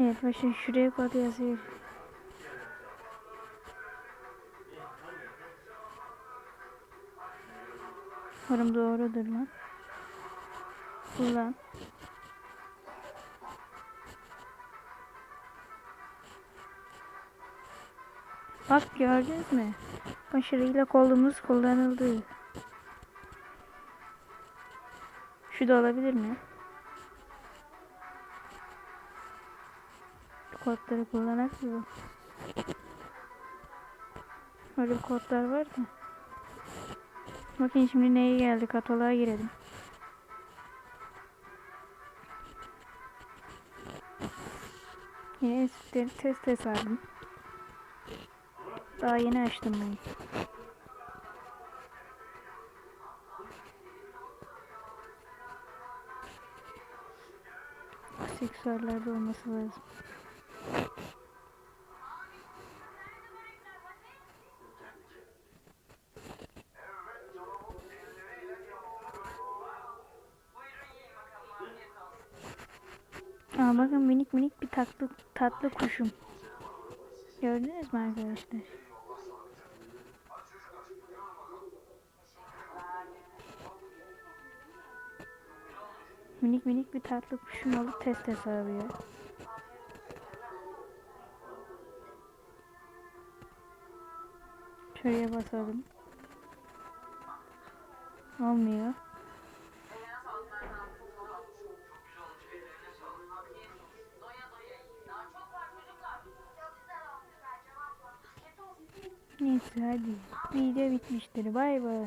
Evet başın şuraya kod yazıyor. Umarım doğrudur lan. Kullan. Bak gördünüz mü? Başarıyla kolumuz kullanıldı. Şu da olabilir mi? Kodları kullanak mı? Öyle kodlar var da. Bakın şimdi neye geldi? Kataloğa girelim. Yine enstitüleri test hesabım. Daha yeni açtım ben. Seksüellerde olması lazım. Aa bakın minik minik bir tatlı tatlı kuşum. Gördünüz mü arkadaşlar? Minik minik bir tatlı kuşum olup test hesabı Şuraya basalım. Olmuyor. Neyse hadi. Video bitmiştir. Bay bay.